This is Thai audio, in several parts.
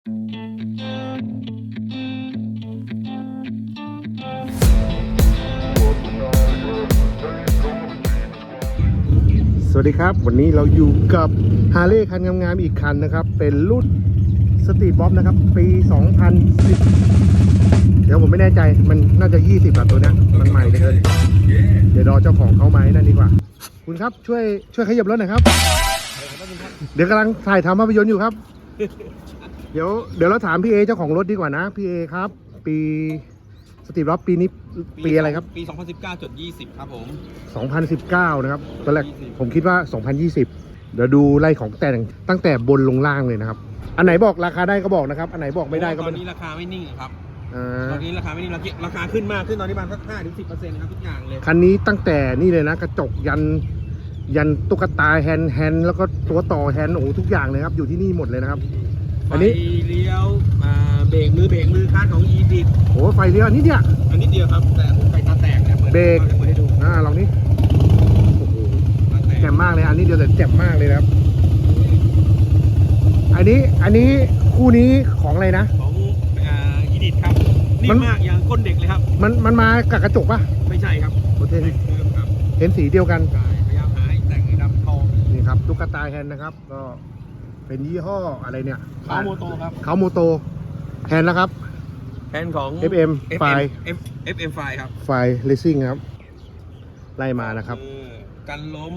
สวัสดีครับ วันนี้เราอยู่กับฮาร์เลย์คันงามๆอีกคันนะครับ เป็นรุ่นสตรีทบ๊อบนะครับ ปี 2010 เดี๋ยวผมไม่แน่ใจมันน่าจะ 20แบบตัวเนี้ยมันใหม่เลย เดี๋ยวรอเจ้าของเขามาให้นั่นดีกว่า คุณครับช่วยช่วยขยับรถหน่อยครับ เดี๋ยวกำลังถ่ายทำภาพยนตร์อยู่ครับ เดี๋ยวเดี๋ยวเราถามพี่เอเจ้าของรถดีกว่านะพี่เอครับ ปีสตรีทบ๊อบปีนี้ปีอะไรครับ ปี 2019จด20 ครับผม 2019 นะครับตอนแรก20 ผมคิดว่า 2020 เดี๋ยวดูไล่ของแต่งตั้งแต่บนลงล่างเลยนะครับ อันไหนบอกราคาได้ก็บอกนะครับ อันไหนบอกไม่ได้ก็ตอไม่นนี้ราคาไม่นิ่งครับอ่าตอนนี้ราคาไม่นิ่งราคาราคาขึ้นมากขึ้นตอนนี้ประมาณสัก5ถึง10%ครับทุกอย่างเลยคันนี้ตั้งแต่นี่เลยนะ กระจกยัน ยันตุ๊กตาแฮนด์แฮนด์แล้วก็ตัวต่อแฮนด์โอ้โหทุกอย่างเลยครับ อยู่ที่นี่หมดเลยนะครับ อัอันนนี้นี้เลี้ยวอ่าเบรกมือเบรกมือคาดของ e d i t โอ้โหไฟเลี้ยวอันนี้เนี่ยอันนี้เดียวครับแต่ผมไฟตาแตกเนี่ยเปิดเบรกเปิดให้ดูอ่าลองนี้โอ้โหตาแตกแจ่มมากเลย อันนี้เดียวแต่แจ่มมากเลยนะครับ อันนี้อันนี้คู่นี้ของอะไรนะ ของอ่า e d i t ครับนิ่มันมมากอย่างก้นเด็กเลยครับ มันมันมากับกระจกปะไม่ใช่ครับโอเคเดิมครับเห็นสีเดียวกัน ใช่พยายามหาให้แต่งให้ดำทอง นี่ครับตุ๊กตาแฮนด์นะครับ ก็ เป็นยี่ห้ออะไรเนี่ยเขาโมโตครับเขาโมโตแฮนด์นะครับแทนของ FM ไฟ F FM ไฟครับไฟเลสซิ่งครับ ไล่มานะครับ เออกันล้ม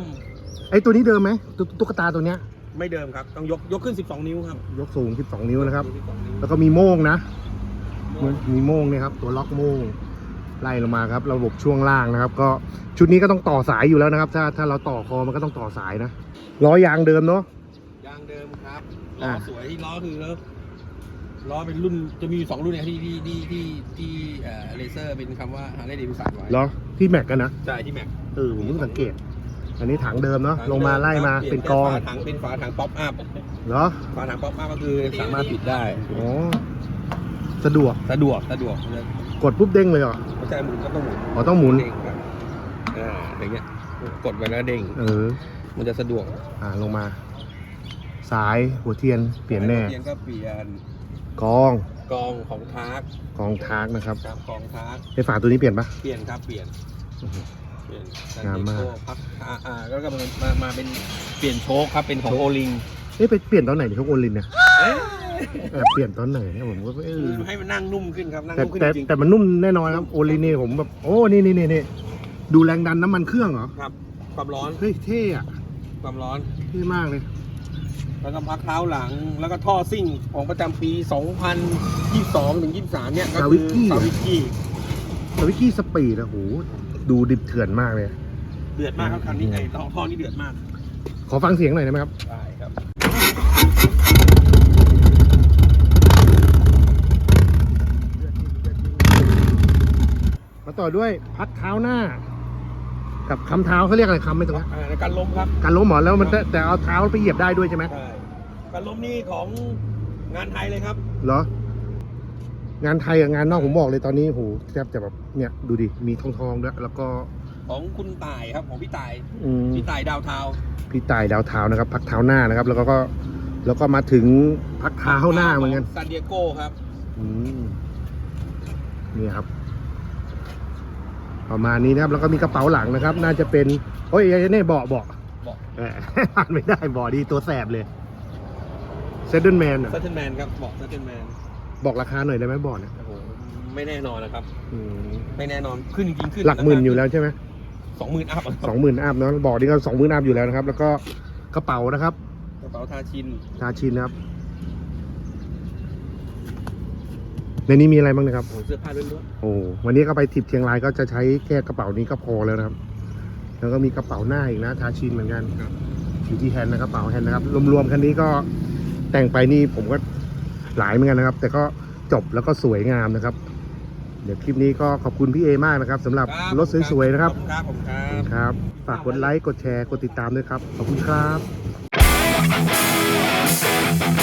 ไอ้ตัวนี้เดิมไหมตุ๊กตุ๊กตาตัวเนี้ย ไม่เดิมครับ ต้องยกยกขึ้น 12 นิ้วครับยกสูง 12 นิ้วนะครับ 12นิ้วแล้วก็มีโม่งนะมีโม่งเนี่ยครับ ตัวล็อกโม่งไล่ลงมาครับ ระบบช่วงล่างนะครับ ก็ชุดนี้ก็ต้องต่อสายอยู่แล้วนะครับ ถ้าถ้าเราต่อคอมันก็ต้องต่อสายนะล้อยางเดิมเนาะยางเดิม ครับล้อ่าอสวยที่ล้อคือแล้วล้อเป็นรุ่นจะมีอยู่สองรุ่นเนี่ยที่ที่ที่ที่ที่เอ่อเลเซอร์เป็นคำว่าฮาร์เลย์เดวิสันไว้เหรอที่แม็กกันนะใช่ที่แม็กเออผมเพิ่งสังเกต อันนี้ถังเดิมเนาะลงมาไล่มาเป็นกองฝาถังเป็นฝาถังป๊อปอัพเหรอฝาถังป๊อปอัพก็คือสามารถปิดได้อ๋อสะดวกสะดวกสะดวกเลยกดปุ๊บเด้งเลยเหรอไม่ใช่หมุนก็ต้องหมุนอ๋อต้องหมุนเด้งครับอ่าอย่างเงี้ยกดไปแล้วเด้งเออ มันจะสะดวกอ่าลงมา สายหัวเทียนเปลี่ยนแน่เทียนก็เปลี่ยนกองกองของทาร์กกองทากนะครับครับกองทาร์กไอฝาตัวนี้เปลี่ยนปะ เปลี่ยนครับเปลี่ยนอื้อหือเปลี่ยนงามมากโก้พักอ่าอ่าแล้วก็มามามาเป็นเปลี่ยนโชคครับเป็นของโอลิงเอ้ยไปเปลี่ยนตอนไหนที่เขาโอนลินเนี่ยเอ๊ะแอบเปลี่ยนตอนไหนเนี่ยผมก็เออให้มันนั่งนุ่มขึ้นครับนั่งแต่นุ่มขึ้นแต่จริงแต่มันนุ่มแน่นอนครับโอลินนี่ผมแบบโอ้นี่นี่นี่นี่ดูแรงดันน้ำมันเครื่องเหรอครับ ความร้อนเฮ้ยเท่อะความร้อน เท่มากเลย แล้วก็พักเท้าหลัง แล้วก็ท่อซิ่งของประจำปี 2022ถึง23 เนี่ยก็คือซาวิกี้สวิกกี้สปีดอะโหดูดิบเถื่อนมากเลย เดือดมากครับคันนี้ไอ้ท่อท่อนี่เดือดมากขอฟังเสียงหน่อยได้ไหมครับได้ครับ มาต่อด้วยพักเท้าหน้า กับคำเท้าเขาเรียกอะไรคำไม่ตรงนี้อ่าในการล้มครับการล้มเหรอแล้วมันแต่แต่เอาเท้าไปเหยียบได้ด้วยใช่ไหมใช่การล้มนี่ของงานไทยเลยครับ เหรอ งานไทยกับงานนอกผมบอกเลยตอนนี้โหแทบจะแบบเนี่ยดูดิมีทองทองๆด้วยแล้วก็ของคุณต่ายครับของพี่ต่ายอืม พี่ต่ายดาวเทาวน์พี่ตายดาวเท้านะครับ พักเท้าหน้านะครับ แล้วก็ก็แล้วก็มาถึงพักเท้าหน้าเหมือนกันซานดิเอโก้ครับอืมนี่ครับ ประมาณนี้นะครับ แล้วก็มีกระเป๋าหลังนะครับ น่าจะเป็นโอ้ยไอ้นี่เบาะเบาะเบาะเอออ่านไม่ได้เบาะดีตัวแสบเลยเซดเดิลแมนซัตเทนแมนครับบอกซัตเทนแมนบอกราคาหน่อยได้ไหมเบาะเนี่ยโอ้โหไม่แน่นอนนะครับอืมไม่แน่นอนขึ้นจริงๆขึ้นหลักหมื่นอยู่แล้วใช่ไหมสองหมื่นอัพสองหมื่นอัพเนาะเบาะนี่ก็สองหมื่นอัพอยู่แล้วนะครับ แล้วก็กระเป๋านะครับกระเป๋าทาชินชาชินนะครับ ในนี้มีอะไรบ้างนะครับ โอ้โหเสื้อผ้าล้วนโอ้วันนี้ก็ไปทริปเชียงรายก็จะใช้แค่กระเป๋านี้ก็พอแล้วนะครับ แล้วก็มีกระเป๋าหน้าอีกนะทาชินเหมือนกันอยู่ที่แฮนด์นะกระเป๋าแฮนด์นะครับรวมๆคันนี้ก็แต่งไปนี่ผมก็หลายเหมือนกันนะครับ แต่ก็จบแล้วก็สวยงามนะครับ เดี๋ยวคลิปนี้ก็ขอบคุณพี่เอมากนะครับสำหรับๆคบรถสวยๆนะครับขอบคุณครับผมครัขอบคุณบครับฝากกดไลค์กดแชร์กดติดตามด้วยครับขอบคุณครับ